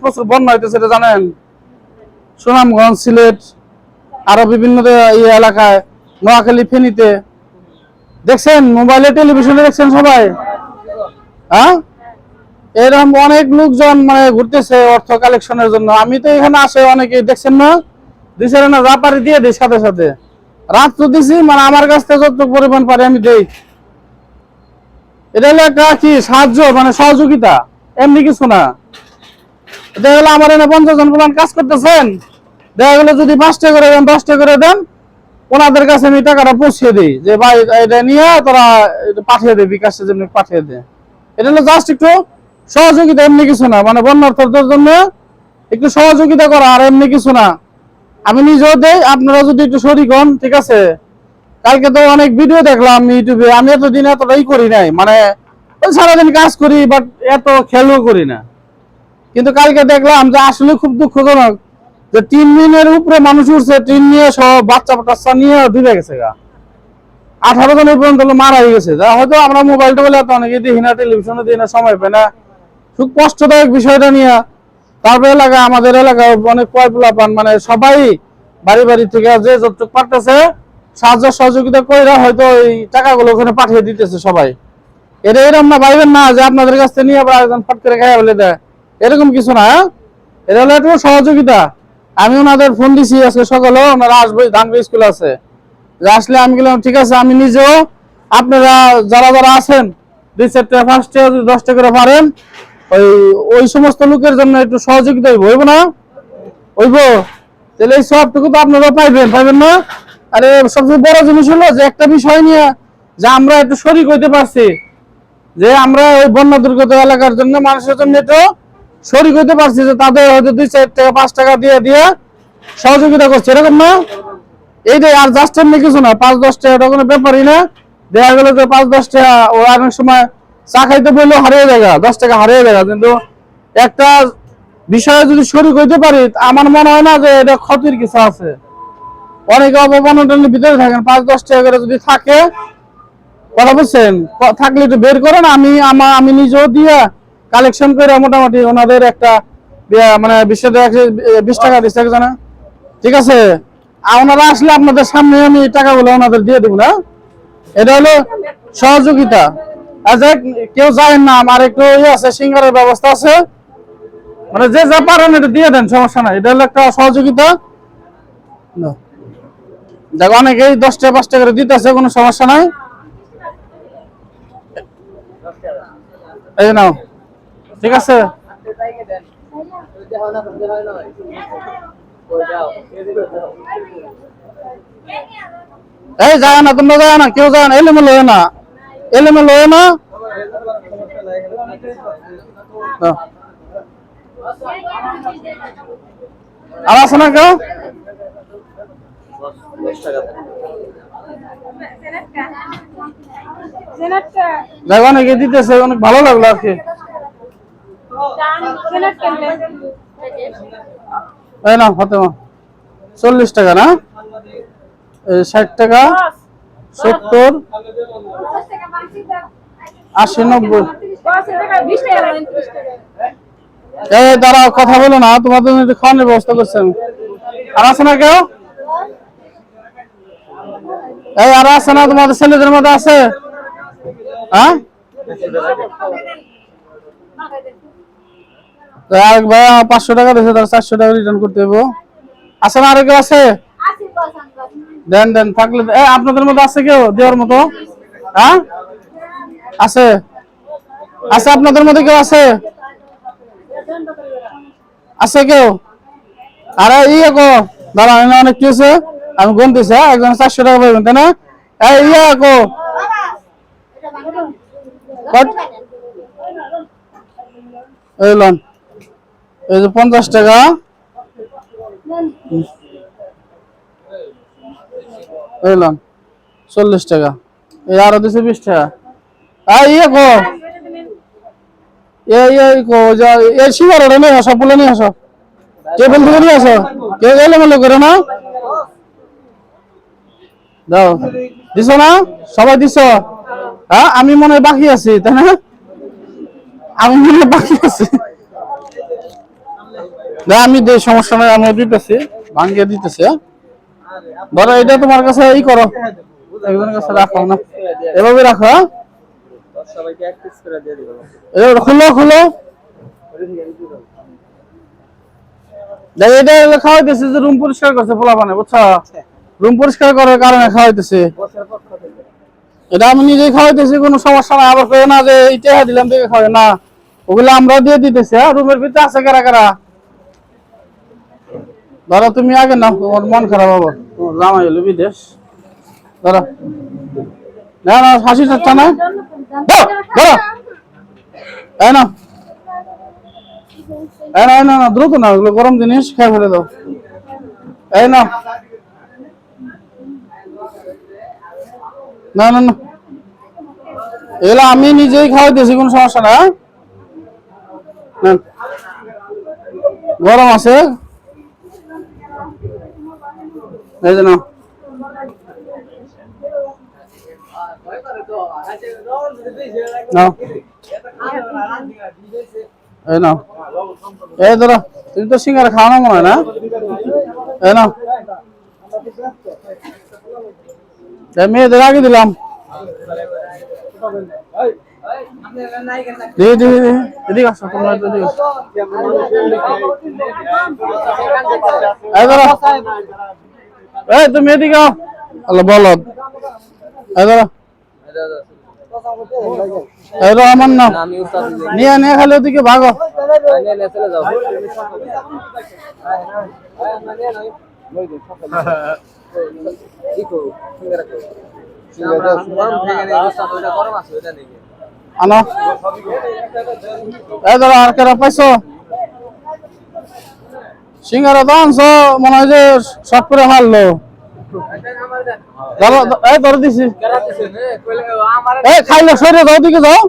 প্রচুর বন্যা হইতেছে, এটা জানেন? সুনামগঞ্জ, সিলেট, আরও বিভিন্ন এই এলাকায়, নোয়াখালী, ফেনীতে। দেখছেন? মোবাইলে, টেলিভিশনে দেখছেন সবাই? হ্যাঁ? এরকম অনেক লোকজন মানে ঘুরতেছে অর্থ কালেকশনের জন্য। আমি তো এখানে আসে অনেকে দেখছেন না? দিছে না, রাপারি দিয়ে দিই সাথে সাথে। রাত তো দিছি মানে আমার কাছ থেকে যত পরিমাণ পারে আমি দেই। এটা হলো একটা কি সাহায্য মানে সহযোগিতা? এমনি কিছু না। দেখা আমার এনে পঞ্চাশ জন প্রধান কাজ করতেছেন। দেখা গেলো যদি পাঁচটা করে দেন, দশটা করে দেন, ওনাদের কাছে আমি টাকাটা পৌঁছিয়ে দিই। যে ভাই, এটা নিয়ে তোরা পাঠিয়ে দে, বিকাশের জন্য পাঠিয়ে দে। এটা হলো জাস্ট একটু সহযোগিতা, এমনি কিছু না। মানে বন্যার্থদের জন্য একটু সহযোগিতা করা আর এমনি কিছু না। আমি নিজেও দেই আপনারা যদি একটু শরিক হন, ঠিক আছে? কালকে তো অনেক ভিডিও দেখলাম ইউটিউবে। আমি এতদিন এতটাই করি নাই। মানে সারাদিন কাজ করি বাট এত খেয়ালও করি না। কিন্তু কালকে দেখলাম যে আসলে খুব দুঃখজনক যে তিন দিনের উপরে মানুষ উঠছে টিন নিয়ে সব বাচ্চা টাচ্চা নিয়ে ডুবে গেছে গা। আঠারো জনের পর্যন্ত মারা গেছে। যা হয়তো আমরা মোবাইল টোবাইল এত অনেকে দেখি না, টেলিভিশনে দিই না, সময় পাই না। খুব কষ্টদায়ক বিষয়টা নিয়ে তারপর এলাকা, আমাদের এলাকায় অনেক কয়পুলা পান মানে সবাই বাড়ি বাড়ি থেকে যে যতটুকু পারতেছে সাহায্য সহযোগিতা করে হয়তো এই টাকাগুলো ওখানে পাঠিয়ে দিতেছে সবাই। এটা এরকম না, ভাইবেন না যে আপনাদের কাছ থেকে নিয়ে আবার একজন ফট করে খাইয়া বলে দেয়। এরকম কিছু না হ্যাঁ? এটা হলো একটু সহযোগিতা। আমি ওনাদের ফোন দিছি আজকে সকালে ওনারা আসবে ধানগড় স্কুল আছে। আসলে আমি গেলাম ঠিক আছে, আমি নিজেও আপনারা যারা যারা আছেন, দুই চারটা ফার্স্টে যদি দশটা করে পারেন, ওই ওই সমস্ত লোকের জন্য একটু সহযোগিতা হইব হইব না? হইব? তাহলে এই সবটুকু তো আপনারা পাইবেন পাইবেন না? আরে, সবচেয়ে বড় জিনিস হলো যে একটা বিষয় নিয়ে যে আমরা একটু শরিক হইতে পারছি। যে আমরা ওই বন্যা দুর্গত এলাকার জন্য মানুষের জন্য একটু শরিক হইতে পারছি যে তাদের হয়তো দুই চার টাকা, পাঁচ টাকা দিয়ে দিয়ে সহযোগিতা করছে। এরকম না? এইটাই আর জাস্ট এমনি কিছু না, পাঁচ, দশ টাকা এটা কোনো ব্যাপারই না। দেখা গেল যে পাঁচ, দশ টাকা, ও অনেক সময় চা খাইতে বললেও হারিয়ে যায় দশ টাকা হারিয়ে যায় কিন্তু একটা বিষয়ে যদি শরিক হইতে পারি, আমার মনে হয় না যে এটা ক্ষতির কিছু আছে। অনেকে অবমাননের ভিতরে থাকেন, পাঁচ, দশ টাকা করে যদি থাকে, কথা বলছেন থাকলে একটু বের করেন, আমি আমার আমি নিজেও দিয়ে কালেকশন করে মোটামুটি ওনাদের একটা মানে বিশ বিশ টাকা দিচ্ছে একজনে ঠিক আছে? ওনারা আসলে আপনাদের সামনে আমি টাকাগুলো ওনাদের দিয়ে দেবো না। এটা হলো সহযোগিতা। কেউ যায় না, আমার একটু ইয়ে আছে, সিঙ্গারের ব্যবস্থা আছে। মানে যে যা পারেন এটা দিয়ে দেন, সমস্যা নাই। এটা হলো একটা সহযোগিতা। দেখো অনেকেই দশ টাকা পাঁচ টাকা করে দিতেছে, কোনো সমস্যা নাই। এই নাও। ঠিক আছে? এই যায় না তোমরা যায় না কেউ যায় না এলেমেলো হয় না। এলেমেলো হয় না? দাও। আর আছে না কেউ? দেখো অনেকে দিতেছে অনেক ভালো লাগল আর কি। এই না ফতেমা। চল্লিশ টাকা, না? ষাট টাকা, সত্তর, আশি, নব্বই। এই, দাঁড়াও, কথা বলো না, তোমার জন্য খাওয়ানোর ব্যবস্থা করছি আমি। আর আছে না কেউ? এই, আর আছে না তোমাদের ছেলেদের মধ্যে আছে? হ্যাঁ? আমার পাঁচশো টাকা দিয়েছে তার চারশো টাকা রিটার্ন করতে হবে আছে না আরও কেউ আছে? দেন দেন থাকলে এ, আপনাদের মধ্যে আছে কেউ? দেওয়ার মতো? হ্যাঁ? আছে? আছে আপনাদের মধ্যে কেউ আছে? আছে কেউ? আরে ইয়ে কো। দাঁড়া এনে অনেক কি আছে আমি গুনতেছি হ্যাঁ? একজন চারশো টাকা পাইবেন তাই না? এই ইয়ে কো। এই লন। এই যে পঞ্চাশ টাকা। এই লন, চল্লিশ টাকা। এই আরও দিছে বিশ টাকা। ইয়ে না? দিছো না? দিছো? হ্যাঁ আমি মনে বাকি আছি, তাই না? আমি মনে বাকি আছি। না, আমি যে সমস্যা নাই আমি দিতেছি ভাঙ্গিয়ে দিতেছি হ্যাঁ? ধরো, এটা তোমার কাছে করো। একজনের কাছে রাখো, না? এভাবে রাখো হ্যাঁ? খুলো খুলো। যে রুম পরিষ্কার করছে পোলা পানে বুঝছ? রুম পরিষ্কার করার কারণে খাওয়াইতেছে। এটা আমি নিজেই খাওয়াইতেছি, কোনো সমস্যা নাই। আবার না যে ইটা দিলাম, দেখে খাওয়াই না। ওগুলো আমরাও দিয়ে দিতেছি হ্যাঁ রুমের ভিতরে আছে কারা কারা? ধরো তুমি আগে না তোমার মন খারাপ হবে। তোমার জামাই হলো বিদেশ। ধরো না না হাসি চাচ্ছা না। ধরো এই না এই না এই না না দ্রুত না ওগুলো গরম জিনিস খেয়ে ফেলে দাও। এই না না না না। এগুলো আমি নিজেই খাওয়াইতেছি কোনো সমস্যা না হ্যাঁ? গরম আছে। এই যে নাও। নাও। এই নাও। এই ধরো, তুমি তো সিঙ্গারা খাওয়ানো মনে হয় না? এই নাও। মেয়েদের আগে দিলাম। এদিকে আসো, তোমরা এদিকে আসো। এই ধরো। এই, তুমি এদিকে আল্লাহ বলদ এই ধরো আমার নাম। নিয়ে নিয়ে খালি ওদিকে ভাগো। আনো। এই ধরো, আর কেরা পাইছো? সিঙ্গারা তো আনছো মনে হয় যে শর্ট করে মারলো। এই ধরো দিছি। এই খাইলো সরে যাও। দিকে যাও